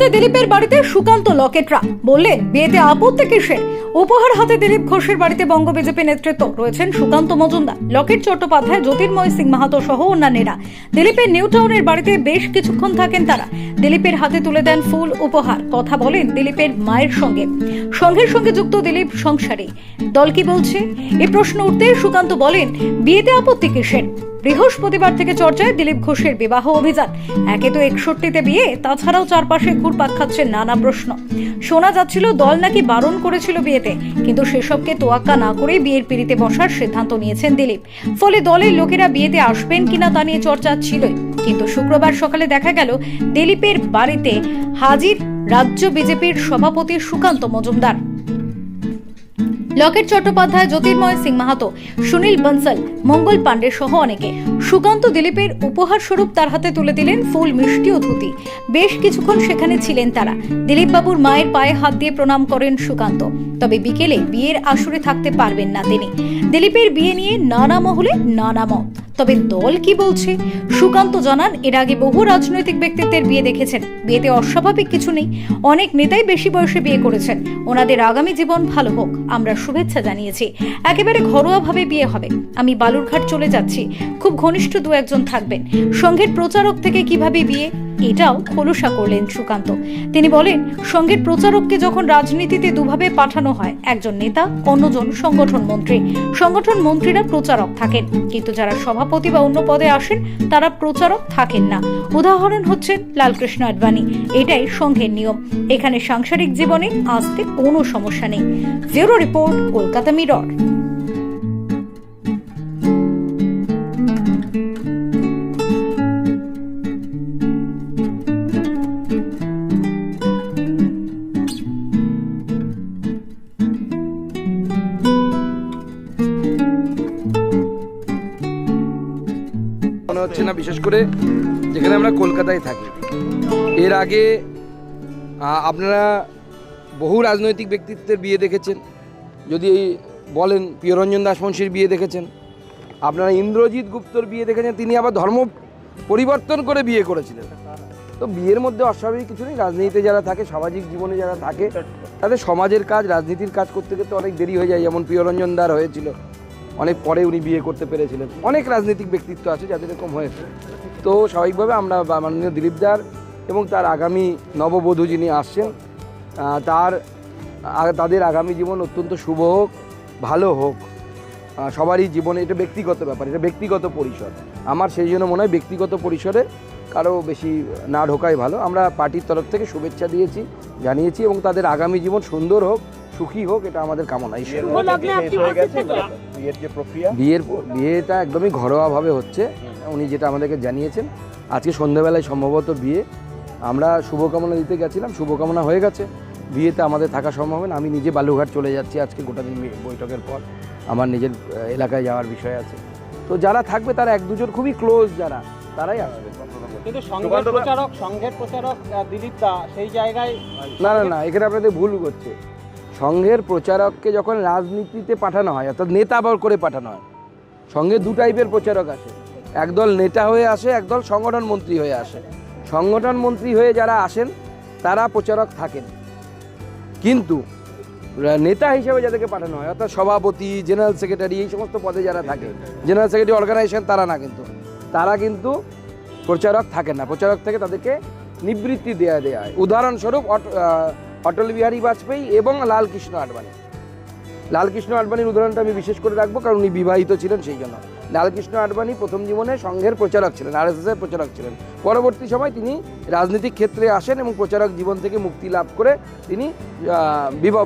হাতে দিলীপের বাড়িতে সুকান্ত লকেটরা বললেন বিয়েতে আপত্তি কিসে উপহার হাতে দিলীপ ঘোষের বাড়িতে বঙ্গ বিজেপি নেতৃত্ব। রয়েছেন সুকান্ত মজুমদার। লকেট চট্টোপাধ্যায়, জ্যোতির্ময় সিং মাহাতো সহ অন্যান্যরা। দিলীপের নিউ টাউনের বাড়িতে বেশ কিছুক্ষণ থাকেন তারা। দিলীপের হাতে তুলে দেন ফুল উপহার। কথা বলেন দিলীপের মায়ের সঙ্গে। সঙ্গের সঙ্গে যুক্ত দিলীপ সংসারে। দল কি বলছে? এই প্রশ্ন উঠতে সুকান্ত বলেন, বিয়েতে আপত্তি কিসের? বৃহস্পতিবার থেকে চর্চায় দিলীপ ঘোষের বিবাহ অভিযান। একে তো একষট্টিতে বিয়ে, তাছাড়াও চারপাশে ঘুরপাক খাচ্ছে নানা প্রশ্ন। শোনা যাচ্ছিল দল নাকি বারণ করেছিল বিয়েতে, কিন্তু সেসবকে তোয়াক্কা না করে বিয়ের পিড়িতে বসার সিদ্ধান্ত নিয়েছেন দিলীপ। ফলে দলের লোকেরা বিয়েতে আসবেন কিনা তা নিয়ে চর্চা ছিলই। কিন্তু শুক্রবার সকালে দেখা গেল দিলীপের বাড়িতে হাজির রাজ্য বিজেপির সভাপতি সুকান্ত মজুমদার। লকেট চট্টোপাধ্যায়, জ্যোতির্ময় সিং মাহাতো, সুনীল বনসল, মঙ্গল পাণ্ডে সহ অনেকে। সুকান্ত দিলীপের উপহার স্বরূপ তার হাতে তুলে দিলেন ফুল মিষ্টি ও ধুতি। বেশ কিছুক্ষণ সেখানে ছিলেন তারা। দিলীপ বাবুর মায়ের পায়ে হাত দিয়ে প্রণাম করেন সুকান্ত। তবে বিকেলে বিয়ের আসরে থাকতে পারবেন না তিনি। দিলীপের বিয়ে নিয়ে নানা মহলে নানা মত। তবে দল কি বলছে? সুকান্ত জানান, এর আগে বহু রাজনৈতিক ব্যক্তিত্বের বিয়ে দেখেছেন। বিয়েতে অস্বাভাবিক কিছু নেই। অনেক নেতাই বেশি বয়সে বিয়ে করেছেন। ওনাদের আগামী জীবন ভালো হোক। আমরা শুভেচ্ছা জানিয়েছি। একেবারে ঘরোয়াভাবে বিয়ে হবে। আমি বালুরঘাট চলে যাচ্ছি। খুব ঘনিষ্ঠ দু একজন থাকবেন। সংঘের প্রচারক থেকে কীভাবে বিয়ে? এটাও খোলসা করলেন সুকান্ত। তিনি বলেন সংঘের প্রচারককে যখন রাজনীতিতে দুভাবে পাঠানো হয়, একজন নেতা, অন্যজন সংগঠন মন্ত্রী। সংগঠন মন্ত্রীরা প্রচারক থাকেন, কিন্তু যারা সভাপতি বা অন্য পদে আসেন, তারা প্রচারক থাকেন না। উদাহরণ হচ্ছে লালকৃষ্ণ আডবাণী, এটাই সংঘের নিয়ম। এখানে সাংসারিক জীবনে আসতে কোনো সমস্যা নেই। Bureau report, Kolkata Mirror. বিশেষ করে যেখানে আমরা কলকাতায় থাকি। এর আগে আপনারা বহু রাজনৈতিক ব্যক্তিত্বের বিয়ে দেখেছেন। যদি বলেন প্রিয়রঞ্জন দাসমংশীর বিয়ে দেখেছেন, আপনারা ইন্দ্রজিৎ গুপ্তর বিয়ে দেখেছেন, তিনি আবার ধর্ম পরিবর্তন করে বিয়ে করেছিলেন। তো বিয়ের মধ্যে অস্বাভাবিক কিছু নেই, রাজনীতিতে যারা থাকে, সামাজিক জীবনে যারা থাকে, তাদের সমাজের কাজ, রাজনীতির কাজ করতে করতে অনেক দেরি হয়ে যায়, যেমন প্রিয়রঞ্জন দার হয়েছিল। অনেক পরে উনি বিয়ে করতে পেরেছিলেন। অনেক রাজনৈতিক ব্যক্তিত্ব আছে যাদের এরকম হয়েছে। তো স্বাভাবিকভাবে আমরা মাননীয় দিলীপ দার এবং তার আগামী নববধূ যিনি আসছেন তার তাদের আগামী জীবন অত্যন্ত শুভ হোক ভালো হোক। সবারই জীবনে এটা ব্যক্তিগত ব্যাপার এটা ব্যক্তিগত পরিসর আমার সেই জন্য মনে হয় ব্যক্তিগত পরিসরে কারও বেশি না ঢোকাই ভালো। আমরা পার্টির তরফ থেকে শুভেচ্ছা দিয়েছি জানিয়েছি এবং তাদের আগামী জীবন সুন্দর হোক সুখী হোক এটা আমাদের কামনা। বিয়ের যে প্রক্রিয়া? বিয়ের বিয়েটা একদমই ঘরোয়াভাবে হচ্ছে। উনি যেটা আমাদেরকে জানিয়েছেন আজকে সন্ধ্যাবেলায় সম্ভবত বিয়ে। আমরা শুভকামনা দিতে গেছিলাম শুভকামনা হয়ে গেছে। বিয়েতে আমাদের থাকা সম্ভব না। আমি নিজে বালুঘাট চলে যাচ্ছি আজকে গোটা দিন বৈঠকের পর। আমার নিজের এলাকায় যাওয়ার বিষয় আছে। তো যারা থাকবে তারা এক দুজন খুবই ক্লোজ যারা তারাই আসবে। কিন্তু সংঘের প্রচারক সংঘের প্রচারক দিলীপ দা সেই জায়গায় না না না এখানে আপনাদের ভুল করছে সংঘের প্রচারককে যখন রাজনীতিতে পাঠানো হয়, অর্থাৎ নেতা বল করে পাঠানো হয়, সঙ্গে দু টাইপের প্রচারক আসে। একদল নেতা হয়ে আসে, একদল সংগঠন মন্ত্রী হয়ে আসে। সংগঠন মন্ত্রী হয়ে যারা আসেন, তারা প্রচারক থাকেন। কিন্তু নেতা হিসেবে যাদেরকে পাঠানো হয়, অর্থাৎ সভাপতি, জেনারেল সেক্রেটারি, এই সমস্ত পদে যারা থাকে, জেনারেল সেক্রেটারি অর্গানাইজেশন, তারা না কিন্তু। তারা কিন্তু প্রচারক থাকেন না। প্রচারক থেকে তাদেরকে নিবৃত্তি দেওয়া দেওয়া হয়। উদাহরণস্বরূপ অটল বিহারী বাজপেয়ী এবং লালকৃষ্ণ আডবাণী। লালকৃষ্ণ আডবাণীর উদাহরণটা আমি বিশেষ করে রাখব, কারণ উনি বিবাহিত ছিলেন সেই জন্য। লালকৃষ্ণ আডবাণী প্রথম জীবনে সংঘের প্রচারক ছিলেন আর এর প্রচারক ছিলেন। পরবর্তী সময় তিনি রাজনৈতিক ক্ষেত্রে আসেন এবং প্রচারক জীবন থেকে মুক্তি লাভ করে তিনি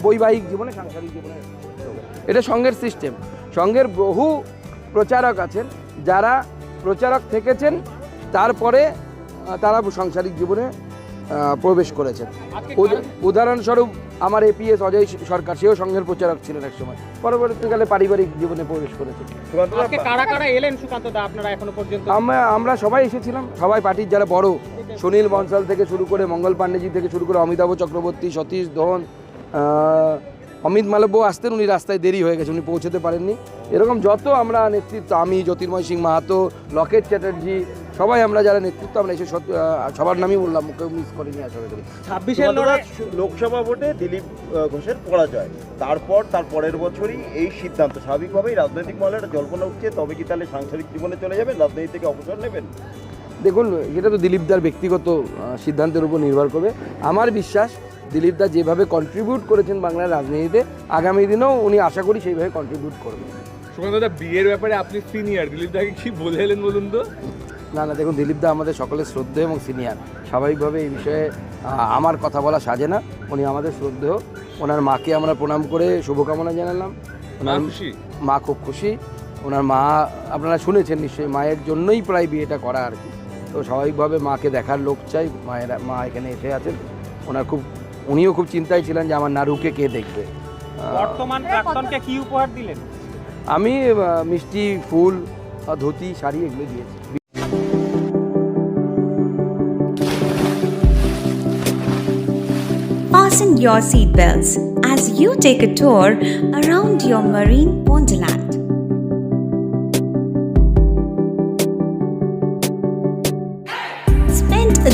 বৈবাহিক জীবনে, সাংসারিক জীবনে এটা সংঘের সিস্টেম সংঘের বহু প্রচারক আছেন, যারা প্রচারক থেকেছেন, তারপরে তারা সাংসারিক জীবনে প্রবেশ করেছেন। উদাহরণস্বরূপ আমার এপিএস অজয় সরকার সেও সংঘের প্রচারক ছিলেন এক সময়। পরবর্তীকালে পারিবারিক জীবনে প্রবেশ করেছেন। সুকান্ত দা, আজকে কারা কারা এলেন সুকান্ত দা আপনারা এখনও পর্যন্ত? আমরা আমরা সবাই এসেছিলাম সবাই পার্টির যারা বড় সুনীল বনসাল থেকে শুরু করে মঙ্গল পাণ্ডেজি থেকে শুরু করে অমিতাভ চক্রবর্তী সতীশ ধন অমিত মালব্য আসতেন উনি রাস্তায় দেরি হয়ে গেছে উনি পৌঁছতে পারেননি। এরকম যত আমরা নেতৃত্ব আমি জ্যোতির্ময় সিং মাহাতো লকেট চ্যাটার্জি সবাই আমরা যারা নেতৃত্ব আমরা এসে সবার নামই বললাম কেউ মিস করিনি আশা করি ছাব্বিশের লোকসভা ভোটে দিলীপ ঘোষের পরাজয়। তারপর তার পরের বছরই এই সিদ্ধান্ত। স্বাভাবিকভাবেই রাজনৈতিক মহলে একটা জল্পনা উঠছে তবে কি তাহলে সাংসারিক জীবনে চলে যাবেন? রাজনীতি থেকে অবসর নেবেন? দেখুন এটা তো দিলীপদার ব্যক্তিগত সিদ্ধান্তের উপর নির্ভর করবে। আমার বিশ্বাস দিলীপদা যেভাবে কন্ট্রিবিউট করেছেন বাংলার রাজনীতিতে আগামী দিনেও উনি আশা করি সেইভাবে কন্ট্রিবিউট করবেন। সুকান্তদা বিয়ের ব্যাপারে আপনি সিনিয়র দিলীপ দাকে কি বলে এলেন বলুন তো? না না দেখুন দিলীপ দা আমাদের সকলের শ্রদ্ধেয় এবং সিনিয়র স্বাভাবিকভাবে এই বিষয়ে আমার কথা বলা সাজে না। উনি আমাদের শ্রদ্ধেয়। ওনার মাকে আমরা প্রণাম করে শুভকামনা জানালাম। ওনার খুশি? মা খুব খুশি। ওনার মা আপনারা শুনেছেন নিশ্চয়ই মায়ের জন্যই প্রায় বিয়েটা করা আর কি। তো স্বাভাবিকভাবে মাকে দেখার লোক চাই। মায়ের মা এখানে এসে আছেন। ওনার খুব উনিও খুব চিন্তায় ছিলেন যে আমার নারুকে কে দেখবে। বর্তমান প্রাক্তনকে কি উপহার দিলেন? আমি মিষ্টি ফুল ধুতি শাড়ি এগুলো দিয়েছি। Fasten your seatbelts as you take a tour around your marine wonderland.